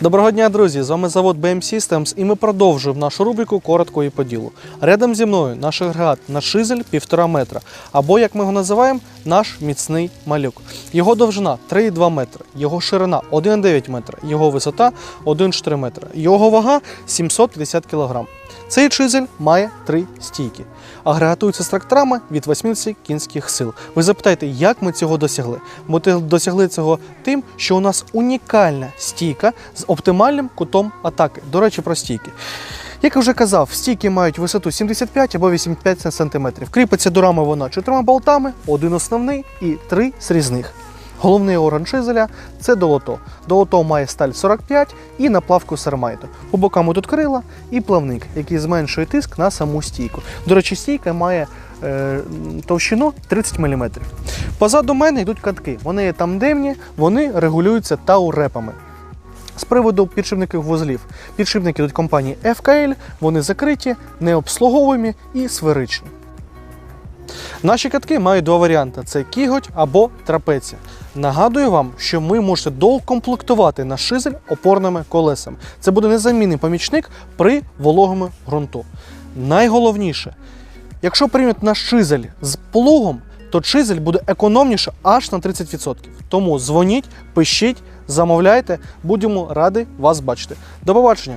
Доброго дня, друзі! З вами завод BM Systems і ми продовжуємо нашу рубрику коротко і по ділу. Рядом зі мною наш агрегат на шизель 1,5 метра, або як ми його називаємо, наш міцний малюк. Його довжина 3,2 метри, його ширина 1,9 метра, його висота 1,4 метра, його вага 750 кг. Цей чизель має три стійки. Агрегатується з тракторами від 80 кінських сил. Ви запитаєте, як ми цього досягли? Ми досягли цього тим, що у нас унікальна стійка з оптимальним кутом атаки. До речі, про стійки. Як я вже казав, стійки мають висоту 75 або 85 см. Кріпиться до рами вона чотирма болтами, один основний і три срізних. Головний орган шизеля це долото. Долото має сталь 45 і наплавку сермайту. По бокам тут крила і плавник, який зменшує тиск на саму стійку. До речі, стійка має е, товщину 30 мм. Позаду мене йдуть катки. Вони є тандемні, вони регулюються таурепами. З приводу підшипників вузлів. Підшипники йдуть компанії FKL, вони закриті, необслуговуємі і сферичні. Наші катки мають два варіанти: це кіготь або трапеція. Нагадую вам, що ми можете доукомплектувати наш шизель опорними колесами. Це буде незамінний помічник при вологому ґрунту. Найголовніше, якщо приймете наш шизель з плугом, то шизель буде економніше аж на 30%. Тому дзвоніть, пишіть, замовляйте, будемо раді вас бачити. До побачення!